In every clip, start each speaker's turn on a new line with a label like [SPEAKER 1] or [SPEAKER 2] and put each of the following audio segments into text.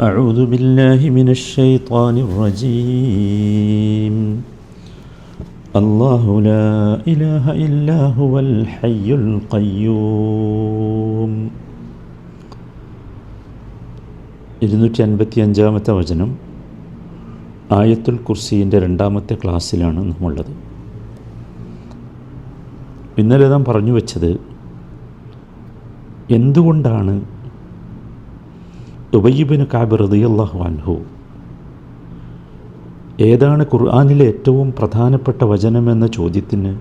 [SPEAKER 1] أعوذ بالله من الشيطان الرجيم الله لا إله إلا هو الحي القيوم ഇരുന്നൂറ്റി അൻപത്തി അഞ്ചാമത്തെ വചനം ആയത്തുൽ കുർസീൻ്റെ രണ്ടാമത്തെ ക്ലാസ്സിലാണ് നമ്മളുള്ളത് ഇന്നലെ നാം പറഞ്ഞു വെച്ചത് എന്തുകൊണ്ടാണ് ഉബയ്യബിന് കാബ് റതിയല്ലാഹു അൻഹു. ഏതാണ് ഖുർആാനിലെ ഏറ്റവും പ്രധാനപ്പെട്ട വചനമെന്ന ചോദ്യത്തിന്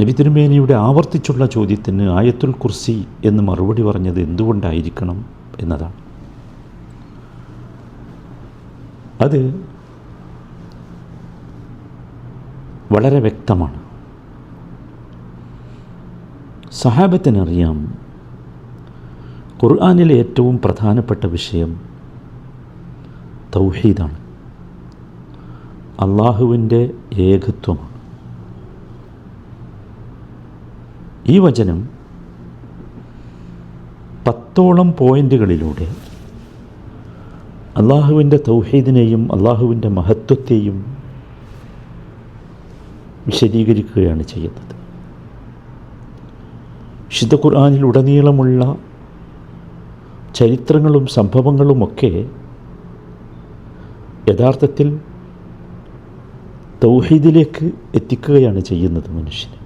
[SPEAKER 1] നബി തിരുമേനിയുടെ ആവർത്തിച്ചുള്ള ചോദ്യത്തിന് ആയത്തുൽ കുർസി എന്ന് മറുപടി പറഞ്ഞത് എന്തുകൊണ്ടായിരിക്കണം എന്നതാണ്. അത് വളരെ വ്യക്തമാണ്. സഹാബത്തിനറിയാം ഖുർആാനിലെ ഏറ്റവും പ്രധാനപ്പെട്ട വിഷയം തൗഹീദാണ്. അള്ളാഹുവിന്റെ ഏകത്വമാണ്. ഈ വചനം പത്തോളം പോയിന്റുകളിലൂടെ അള്ളാഹുവിന്റെ തൗഹീദിനെയും അള്ളാഹുവിന്റെ മഹത്വത്തെയും വിശദീകരിക്കുകയാണ് ചെയ്യുന്നത്. വിശുദ്ധ ഖുർആാനിലുടനീളമുള്ള ചരിത്രങ്ങളും സംഭവങ്ങളുമൊക്കെ യഥാർത്ഥത്തിൽ തൗഹീദിലേക്ക് എത്തിക്കുകയാണ് ചെയ്യുന്നത് മനുഷ്യന്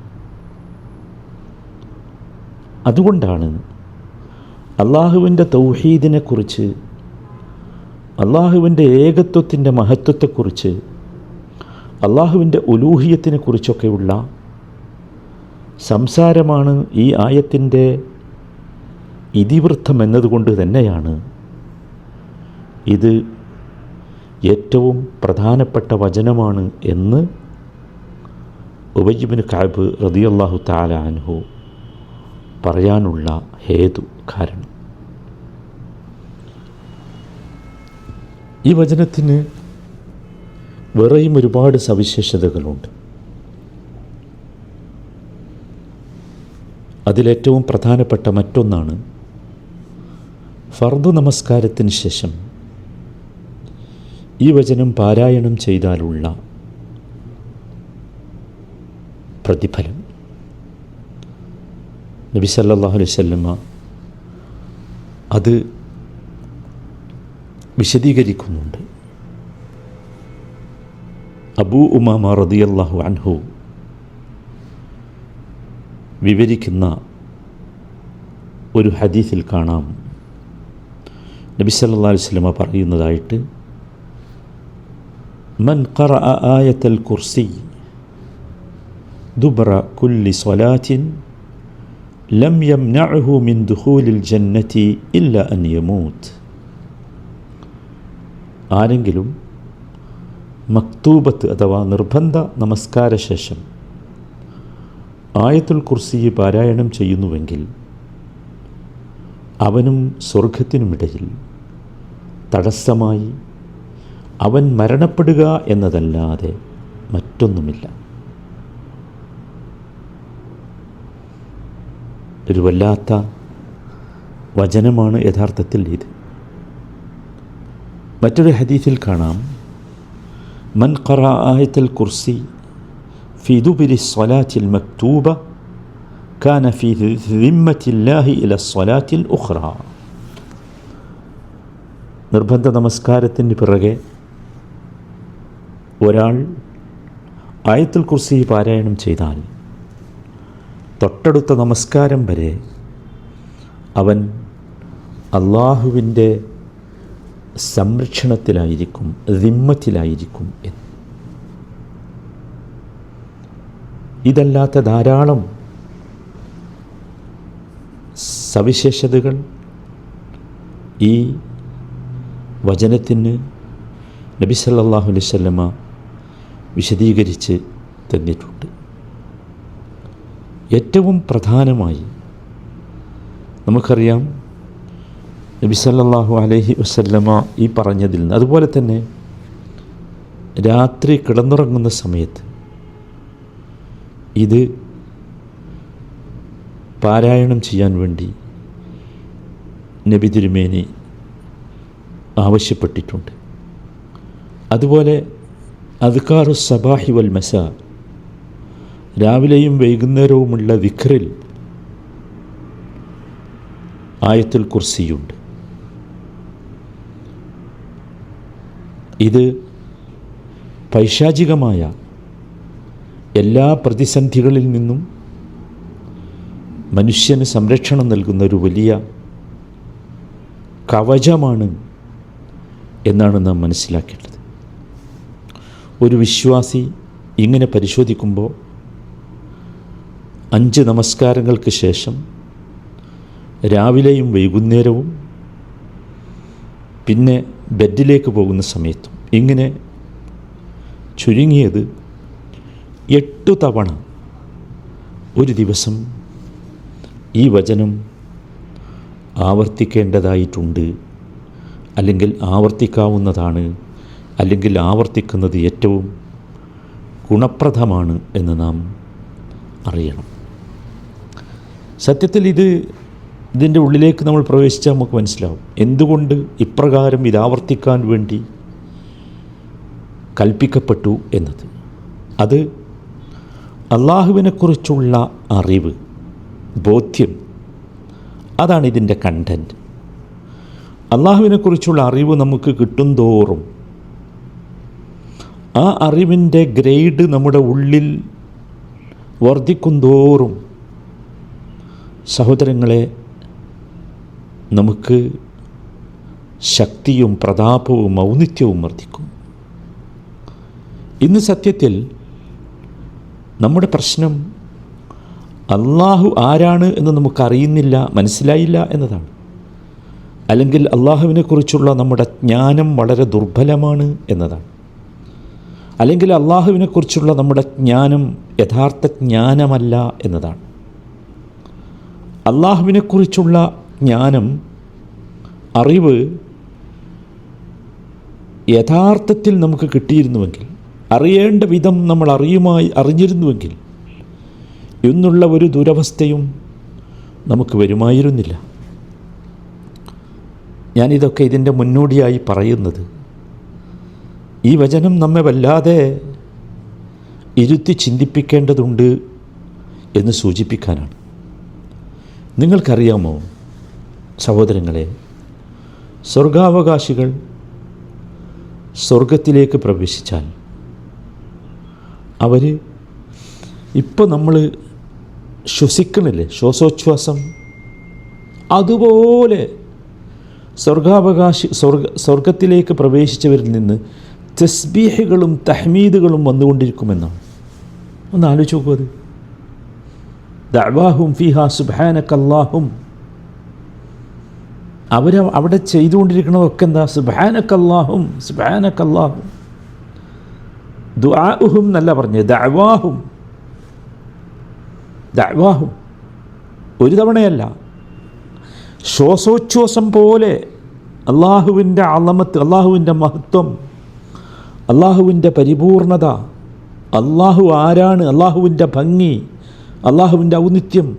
[SPEAKER 1] അതുകൊണ്ടാണ് അള്ളാഹുവിന്റെ തൗഹീദിനെക്കുറിച്ച് അള്ളാഹുവിന്റെ ഏകത്വത്തിന്റെ മഹത്വത്തെക്കുറിച്ച് അള്ളാഹുവിന്റെ ഉലൂഹിയത്തിനെക്കുറിച്ചൊക്കെയുള്ള സംസാരമാണ് ഈ ആയത്തിന്റെ ഇതിവൃത്തം എന്നതുകൊണ്ട് തന്നെയാണ്. ഇത് ഏറ്റവും പ്രധാനപ്പെട്ട വചനമാണ് എന്ന് ഉബയ്യബിന് കാബ് റതിയല്ലാഹു താലാൻഹു പറയാനുള്ള ഹേതു കാരണം. ഈ വചനത്തിന് വേറെയും ഒരുപാട് സവിശേഷതകളുണ്ട്. അതിലേറ്റവും പ്രധാനപ്പെട്ട മറ്റൊന്നാണ് ഫർദ് നമസ്കാരത്തിന് ശേഷം ഈ വചനം പാരായണം ചെയ്താലുള്ള പ്രതിഫലം. നബി സല്ലല്ലാഹു അലൈഹി വസല്ലമ അത് വിശദീകരിക്കുന്നുണ്ട്. അബൂ ഉമാമ റളിയല്ലാഹു അൻഹു വിവരിക്കുന്ന ഒരു ഹദീസിൽ കാണാം. നബി സല്ലല്ലാഹു അലൈഹി വസല്ലമ പറയുന്നതായിട്ട് മൻ ഖറഅ ആയത്തൽ കുർസി ദുബ്ര കുല്ലി സ്വലാത്തിൻ ലം യംനഅഹു മിൻ ദുഹൂലിൽ ജന്നത്തി ഇല്ല അൻ ആരെങ്കിലും മക്തൂബത്ത് അഥവാ നിർബന്ധ നമസ്കാര ശേഷം ആയത്തുൽ കുർസി പാരായണം ചെയ്യുന്നുവെങ്കിൽ അവനും സ്വർഗത്തിനുമിടയിൽ തടസ്സമായി അവൻ മരണപ്പെടുക എന്നതല്ലാതെ മറ്റൊന്നുമില്ല. ഒരു വല്ലാത്ത വചനമാണ് യഥാർത്ഥത്തിൽ ഇത്. മറ്റൊരു ഹദീസിൽ കാണാം. മൻ ഖറ ആയത്തൽ കുർസി ഫിദുബിരി സ്വലാറ്റിൽ മക്തൂബ كان في ذمة الله إلى الصلاة الأخرى നിർബന്ധ നമസ്കാരത്തിന് പിറകെ ഒരാൾ ആയത്തുൽ കുർസി പാരായണം ചെയ്താൽ തൊട്ടടുത്ത നമസ്കാരം വരെ അവൻ അള്ളാഹുവിൻ്റെ സംരക്ഷണത്തിലായിരിക്കും ദിമ്മത്തിലായിരിക്കും എന്ന് ഇതല്ലാത്ത ധാരാളം സവിശേഷതകൾ ഈ വചനത്തിന് നബി സല്ലാഹു അലൈഹി വസല്ലമ വിശദീകരിച്ച് തന്നിട്ടുണ്ട്. ഏറ്റവും പ്രധാനമായി നമുക്കറിയാം നബി സല്ലാഹു അലൈഹി വസല്ലമ ഈ പറഞ്ഞതിൽ നിന്ന് അതുപോലെ തന്നെ രാത്രി കിടന്നുറങ്ങുന്ന സമയത്ത് ഇത് പാരായണം ചെയ്യാൻ വേണ്ടി നബി തിരുമേനി ആവശ്യപ്പെട്ടിട്ടുണ്ട്. അതുപോലെ അദ്കാറു സബാഹി വൽ മസ രാവിലെയും വൈകുന്നേരവുമുള്ള വിഖറിൽ ആയത്തുൽ കുർസിയുണ്ട്. ഇത് പൈശാചികമായ എല്ലാ പ്രതിസന്ധികളിൽ നിന്നും മനുഷ്യന് സംരക്ഷണം നൽകുന്ന ഒരു വലിയ കവചമാണ് എന്നാണ് നാം മനസ്സിലാക്കേണ്ടത്. ഒരു വിശ്വാസി ഇങ്ങനെ പരിശോധിക്കുമ്പോൾ അഞ്ച് നമസ്കാരങ്ങൾക്ക് ശേഷം രാവിലെയും വൈകുന്നേരവും പിന്നെ ബെഡിലേക്ക് പോകുന്ന സമയത്തും ഇങ്ങനെ ചുരുങ്ങിയത് എട്ടു തവണ ഒരു ദിവസം ഈ വചനം ആവർത്തിക്കേണ്ടതായിട്ടുണ്ട്. അല്ലെങ്കിൽ ആവർത്തിക്കാവുന്നതാണ് അല്ലെങ്കിൽ ആവർത്തിക്കുന്നത് ഏറ്റവും ഗുണപ്രദമാണ് എന്ന് നാം അറിയണം. സത്യത്തിൽ ഇത് ഇതിന്റെ ഉള്ളിലേക്ക് നമ്മൾ പ്രവേശിച്ചാൽ നമുക്ക് മനസ്സിലാവും. എന്തുകൊണ്ട് ഇപ്രകാരം ഇത് ആവർത്തിക്കാൻ വേണ്ടി കൽപ്പിക്കപ്പെട്ടു എന്നത്? അത് അള്ളാഹുവിനെക്കുറിച്ചുള്ള അറിവ് ബോധ്യം അതാണ് ഇതിന്റെ കണ്ടന്റ് അള്ളാഹുവിനെക്കുറിച്ചുള്ള അറിവ് നമുക്ക് കിട്ടും തോറും ആ അറിവിന്റെ ഗ്രേഡ് നമ്മുടെ ഉള്ളിൽ വർദ്ധിക്കും തോറും സഹോദരങ്ങളെ നമുക്ക് ശക്തിയും പ്രതാപവും ഔന്നിത്യവും വർദ്ധിക്കും. ഇന്ന് സത്യത്തിൽ നമ്മുടെ പ്രശ്നം അള്ളാഹു ആരാണ് എന്ന് നമുക്കറിയുന്നില്ല മനസ്സിലായില്ല എന്നതാണ്. അല്ലെങ്കിൽ അള്ളാഹുവിനെക്കുറിച്ചുള്ള നമ്മുടെ ജ്ഞാനം വളരെ ദുർബലമാണ് എന്നതാണ്. അല്ലെങ്കിൽ അള്ളാഹുവിനെക്കുറിച്ചുള്ള നമ്മുടെ ജ്ഞാനം യഥാർത്ഥ ജ്ഞാനമല്ല എന്നതാണ്. അള്ളാഹുവിനെക്കുറിച്ചുള്ള ജ്ഞാനം അറിവ് യഥാർത്ഥത്തിൽ നമുക്ക് കിട്ടിയിരുന്നുവെങ്കിൽ അറിയേണ്ട വിധം നമ്മൾ അറിയുമായി അറിഞ്ഞിരുന്നുവെങ്കിൽ എന്നുള്ള ഒരു ദുരവസ്ഥയും നമുക്ക് വരുമായിരുന്നില്ല. ഞാനിതൊക്കെ ഇതിന്റെ മുന്നോടിയായി പറയുന്നത്. ഈ വചനം നമ്മെ വല്ലാതെ ഇരുത്തി ചിന്തിപ്പിക്കേണ്ടതുണ്ട് എന്ന് സൂചിപ്പിക്കാനാണ്. നിങ്ങൾക്കറിയാമോ സഹോദരങ്ങളെ സ്വർഗാവകാശികൾ സ്വർഗത്തിലേക്ക് പ്രവേശിച്ചാൽ അവർ ഇപ്പോൾ നമ്മൾ ശ്വസിക്കണില്ലേ ശ്വാസോച്ഛ്വാസം. അതുപോലെ സ്വർഗാവകാശി സ്വർഗ സ്വർഗത്തിലേക്ക് പ്രവേശിച്ചവരിൽ നിന്ന് തസ്ബീഹുകളും തഹ്മീദുകളും വന്നുകൊണ്ടിരിക്കുമെന്നാണ് ഒന്ന് ആലോചിച്ച് നോക്കൂ അത്. ദഅവാഹും ഫിഹ സുബാനക്കല്ലാഹും അവർ അവിടെ ചെയ്തുകൊണ്ടിരിക്കുന്നതൊക്കെ എന്താ? സുബാനക്കല്ലാഹും സുബാനക്കല്ലാഹും ദുആഹും എന്നല്ല പറഞ്ഞത്. ദഅവാഹും. ദഅവാഹും. ഒരു തവണയല്ല. ശ്വാസോച്ഛ്വാസം പോലെ അള്ളാഹുവിന്റെ അളമത്ത് അള്ളാഹുവിന്റെ മഹത്വം അള്ളാഹുവിന്റെ പരിപൂർണത അള്ളാഹു ആരാണ് അള്ളാഹുവിന്റെ ഭംഗി അള്ളാഹുവിന്റെ ഔന്നിത്യം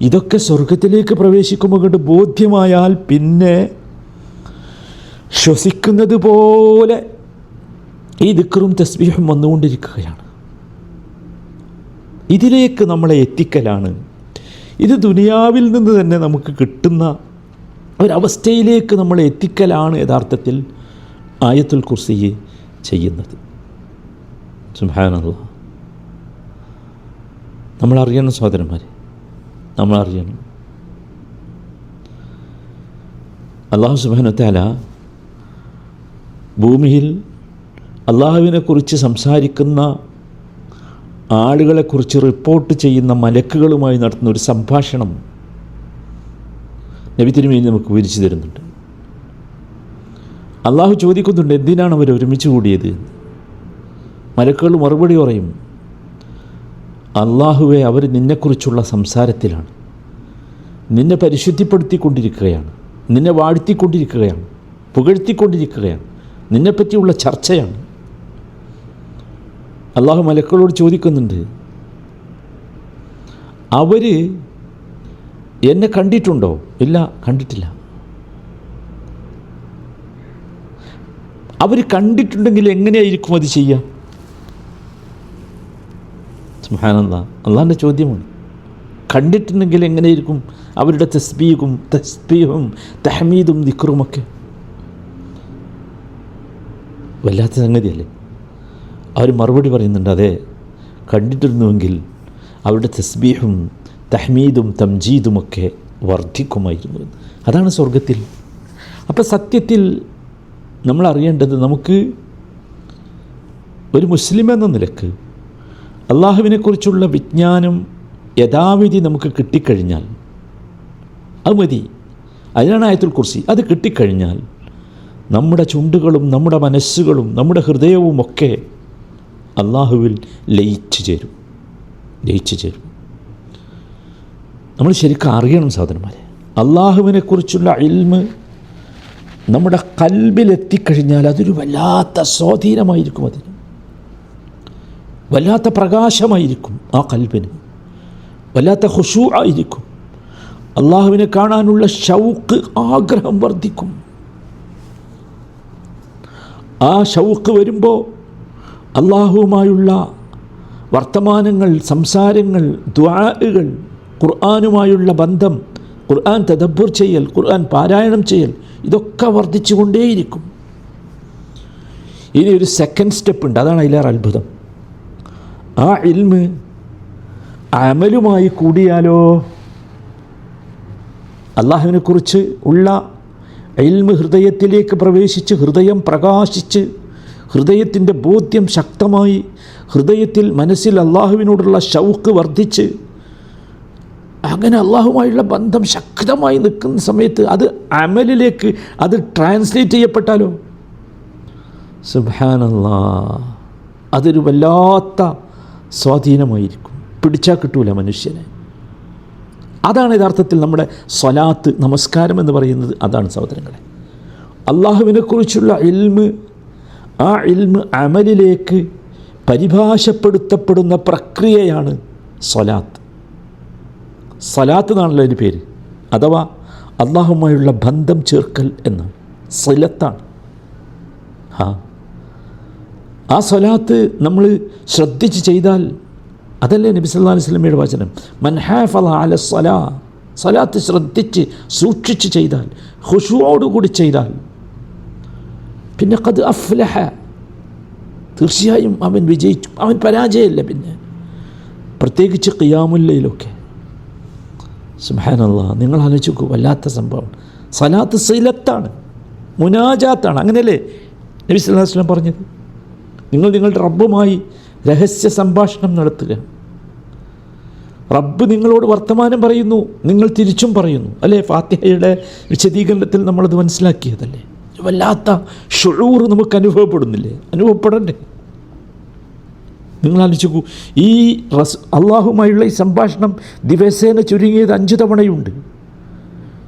[SPEAKER 1] ഇതൊക്കെ സ്വർഗത്തിലേക്ക് പ്രവേശിക്കുമ്പോൾ കണ്ട് ബോധ്യമായാൽ പിന്നെ ശ്വസിക്കുന്നത് പോലെ ഈ ദിക്കറും തസ്ബീഹും വന്നുകൊണ്ടിരിക്കുകയാണ്. ഇതിലേക്ക് നമ്മളെ എത്തിക്കലാണ്. ഇത് ദുനിയാവിൽ നിന്ന് തന്നെ നമുക്ക് കിട്ടുന്ന ഒരവസ്ഥയിലേക്ക് നമ്മളെ എത്തിക്കലാണ് യഥാർത്ഥത്തിൽ ആയത്തുൽ കുർസി ചെയ്യുന്നത്. നമ്മളറിയണം സഹോദരന്മാർ നമ്മളറിയണം. അള്ളാഹു സുബാനത്താല ഭൂമിയിൽ അള്ളാഹുവിനെക്കുറിച്ച് സംസാരിക്കുന്ന ആളുകളെക്കുറിച്ച് റിപ്പോർട്ട് ചെയ്യുന്ന മലക്കുകളുമായി നടത്തുന്ന ഒരു സംഭാഷണം നബി തിരുമേനി നമുക്ക് വിരിച്ചു തരുന്നുണ്ട്. അള്ളാഹു ചോദിക്കുന്നുണ്ട് എന്തിനാണ് അവർ ഒരുമിച്ച് കൂടിയത് മലക്കുകൾ മറുപടി പറയും അള്ളാഹുവെ അവർ നിന്നെക്കുറിച്ചുള്ള സംസാരത്തിലാണ്. നിന്നെ പരിശുദ്ധിപ്പെടുത്തിക്കൊണ്ടിരിക്കുകയാണ്. നിന്നെ വാഴ്ത്തിക്കൊണ്ടിരിക്കുകയാണ്. പുകഴ്ത്തിക്കൊണ്ടിരിക്കുകയാണ്. നിന്നെപ്പറ്റിയുള്ള ചർച്ചയാണ്. അള്ളാഹു മലക്കളോട് ചോദിക്കുന്നുണ്ട് അവർ എന്നെ കണ്ടിട്ടുണ്ടോ? ഇല്ല കണ്ടിട്ടില്ല. അവർ കണ്ടിട്ടുണ്ടെങ്കിൽ എങ്ങനെയായിരിക്കും അത് ചെയ്യുക സുഹാനന്ദ അള്ളാഹിന്റെ ചോദ്യമാണ്. കണ്ടിട്ടുണ്ടെങ്കിൽ എങ്ങനെയായിരിക്കും അവരുടെ തസ്ബീഹും തസ്ബീഹും തഹമീദും ദിക്റുമൊക്കെ? വല്ലാത്ത സംഗതിയല്ലേ? അവർ മറുപടി പറയുന്നുണ്ട് അതെ കണ്ടിട്ടിരുന്നുവെങ്കിൽ അവരുടെ തസ്ബീഹും തഹ്മീദും തംജീദുമൊക്കെ വർദ്ധിക്കുമായിരുന്നു. അതാണ് സ്വർഗത്തിൽ അപ്പോൾ സത്യത്തിൽ നമ്മൾ അറിയേണ്ടത് നമുക്ക് ഒരു മുസ്ലിം എന്ന നിലയ്ക്ക് അള്ളാഹുവിനെക്കുറിച്ചുള്ള വിജ്ഞാനം യഥാവിധി നമുക്ക് കിട്ടിക്കഴിഞ്ഞാൽ അത് മതി. അതിനാണ് ആയത്തുൽ കുർസി. അത് കിട്ടിക്കഴിഞ്ഞാൽ നമ്മുടെ ചുണ്ടുകളും നമ്മുടെ മനസ്സുകളും നമ്മുടെ ഹൃദയവും ഒക്കെ അള്ളാഹുവിൽ ലയിച്ചു ചേരും. ലയിച്ചു ചേരും. നമ്മൾ ശരിക്കും അറിയണം സാധനന്മാരെ അള്ളാഹുവിനെക്കുറിച്ചുള്ള ഇൽമ് നമ്മുടെ കൽബിലെത്തിക്കഴിഞ്ഞാൽ അതൊരു വല്ലാത്ത സ്വാധീനമായിരിക്കും അതിന്. വല്ലാത്ത പ്രകാശമായിരിക്കും ആ കൽബിന്. വല്ലാത്ത ഹുഷു ആയിരിക്കും. അള്ളാഹുവിനെ കാണാനുള്ള ഷൗക്ക് ആഗ്രഹം വർദ്ധിക്കും. ആ ഷൗക്ക് വരുമ്പോൾ അള്ളാഹുവുമായുള്ള വർത്തമാനങ്ങൾ സംസാരങ്ങൾ ദ്വാകൾ ഖുർആാനുമായുള്ള ബന്ധം ഖുർആൻ തദബ്ബുർ ചെയ്യൽ ഖുർആൻ പാരായണം ചെയ്യൽ ഇതൊക്കെ വർദ്ധിച്ചുകൊണ്ടേയിരിക്കും. ഇനി ഒരു സെക്കൻഡ് സ്റ്റെപ്പ് ഉണ്ട്. അതാണ് അതിലേറെ അത്ഭുതം. ആ ഇൽമ് അമലുമായി കൂടിയാലോ? അള്ളാഹുവിനെക്കുറിച്ച് ഉള്ള ഇൽമ് ഹൃദയത്തിലേക്ക് പ്രവേശിച്ച് ഹൃദയം പ്രകാശിച്ച് ഹൃദയത്തിന്റെ ബോധ്യം ശക്തമായി ഹൃദയത്തിൽ മനസ്സിൽ അള്ളാഹുവിനോടുള്ള ഷൗക്ക് വർദ്ധിച്ച് അങ്ങനെ അള്ളാഹുമായുള്ള ബന്ധം ശക്തമായി നിൽക്കുന്ന സമയത്ത് അത് അമലിലേക്ക് അത് ട്രാൻസ്ലേറ്റ് ചെയ്യപ്പെട്ടാലോ? സുബാനല്ലാ അതൊരു വല്ലാത്ത സ്വാധീനമായിരിക്കും. പിടിച്ചാൽ കിട്ടൂല മനുഷ്യനെ. അതാണ് യഥാർത്ഥത്തിൽ നമ്മുടെ സ്വലാത്ത് നമസ്കാരം എന്ന് പറയുന്നത്. അതാണ് സഹോദരങ്ങളെ. അള്ളാഹുവിനെക്കുറിച്ചുള്ള ഇൽമ് ആ ഇൽമ് അമലിലേക്ക് പരിഭാഷപ്പെടുത്തപ്പെടുന്ന പ്രക്രിയയാണ് സ്വലാത്ത്. സലാത്ത് എന്നാണല്ലോ അതിന്റെ പേര്. അഥവാ അള്ളാഹുമായുള്ള ബന്ധം ചേർക്കൽ എന്നാണ് സിലത്താണ് ആ ആ സ്വലാത്ത് നമ്മൾ ശ്രദ്ധിച്ച് ചെയ്താൽ അതല്ലേ നബി സല്ലാ അലൈഹി വചനം? മൻഹാഫല അല സ്വലാ. സ്വലാത്ത് ശ്രദ്ധിച്ച് സൂക്ഷിച്ച് ചെയ്താൽ ഹുഷുവോടുകൂടി ചെയ്താൽ പിന്നെ കത് അഫ്ലഹ. തീർച്ചയായും അവൻ വിജയിച്ചു അവൻ പരാജയമല്ല പിന്നെ. പ്രത്യേകിച്ച് ഖിയാമുല്ലയിലൊക്കെ സുഹാനുള്ള നിങ്ങൾ ആലോചിക്കൂ വല്ലാത്ത സംഭവം. സലാത്ത് സൈലത്താണ് മുനാജാത്താണ്. അങ്ങനെയല്ലേ നബി സല്ലാ വസല്ലം പറഞ്ഞത്? നിങ്ങൾ നിങ്ങളുടെ റബ്ബുമായി രഹസ്യ സംഭാഷണം നടത്തുക. റബ്ബ് നിങ്ങളോട് വർത്തമാനം പറയുന്നു നിങ്ങൾ തിരിച്ചും പറയുന്നു. അല്ലേ? ഫാത്തിഹയുടെ വിശദീകരണത്തിൽ നമ്മളത് മനസ്സിലാക്കിയതല്ലേ? വല്ലാത്ത ഷുഴൂർ നമുക്ക് അനുഭവപ്പെടുന്നില്ലേ? അനുഭവപ്പെടണ്ടേ? നിങ്ങൾ ആലോചിക്കൂ ഈ റസ് അള്ളാഹുമായുള്ള ഈ സംഭാഷണം ദിവസേന ചുരുങ്ങിയത് അഞ്ച് തവണയുണ്ട്.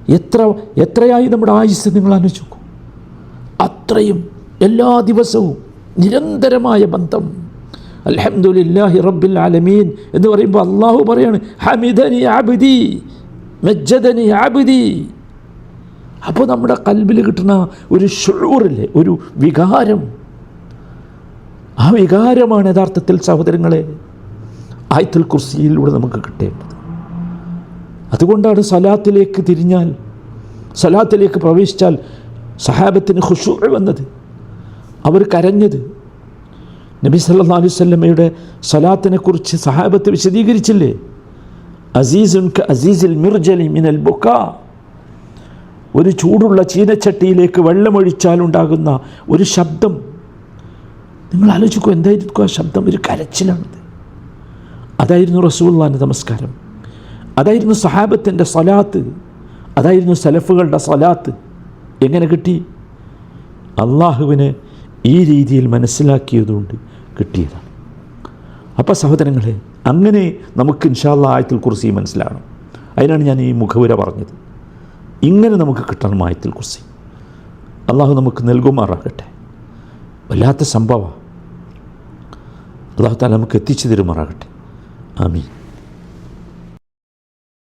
[SPEAKER 1] എത്ര എത്രയായി നമ്മുടെ ആയുസ് നിങ്ങൾ ആലോചിക്കൂ. അത്രയും എല്ലാ ദിവസവും നിരന്തരമായ ബന്ധം. അലഹമുല്ലാഹി റബ്ബിൽ ആലമീൻ എന്ന് പറയുമ്പോൾ അള്ളാഹു പറയാണ് ഹമിദനി ആബിദി മെജ്ജദനി ആബിദി അപ്പോൾ നമ്മുടെ കൽബിൽ കിട്ടുന്ന ഒരു ഷുഴൂറില്ലേ ഒരു വികാരം. ആ വികാരമാണ് യഥാർത്ഥത്തിൽ സഹോദരങ്ങളെ ആയത്തിൽ കുർസിയിലൂടെ നമുക്ക് കിട്ടേണ്ടത്. അതുകൊണ്ടാണ് സലാത്തിലേക്ക് തിരിഞ്ഞാൽ സലാത്തിലേക്ക് പ്രവേശിച്ചാൽ സഹാബത്തിന് ഹുഷൂർ വന്നത്. അവർ കരഞ്ഞത്. നബി സല്ലാ സലാത്തിനെ സലാത്തിനെക്കുറിച്ച് സഹാബത്ത് വിശദീകരിച്ചില്ലേ? അസീസുൻ അസീസിൽ മിർജലി മിനൽ ബുക്ക ഒരു ചൂടുള്ള ചീനച്ചട്ടിയിലേക്ക് വെള്ളമൊഴിച്ചാലുണ്ടാകുന്ന ഒരു ശബ്ദം. നിങ്ങൾ ആലോചിക്കുക എന്തായിരിക്കും ആ ശബ്ദം? ഒരു കരച്ചിലാണത്. അതായിരുന്നു റസൂള്ളാന്റെ നമസ്കാരം. അതായിരുന്നു സഹാബത്തിന്റെ സലാത്ത് അതായിരുന്നു സലഫുകളുടെ സലാത്ത് എങ്ങനെ കിട്ടി? അള്ളാഹുവിന് ഈ രീതിയിൽ മനസ്സിലാക്കിയതുകൊണ്ട് കിട്ടിയതാണ്. അപ്പോൾ സഹോദരങ്ങളെ അങ്ങനെ നമുക്ക് ഇൻഷാല്ല ആയത്തിൽ കുറിച്ച് മനസ്സിലാകണം അതിനാണ് ഞാൻ ഈ മുഖവുര പറഞ്ഞത്. ഇങ്ങനെ നമുക്ക് കിട്ടണം മായത്തിൽ കുസി. അള്ളാഹു നമുക്ക് നൽകുമാറാകട്ടെ. വല്ലാത്ത സംഭവമാണ്. അള്ളാഹു താല നമുക്ക് എത്തിച്ചു തരുമാറാകട്ടെ. ആമീൻ.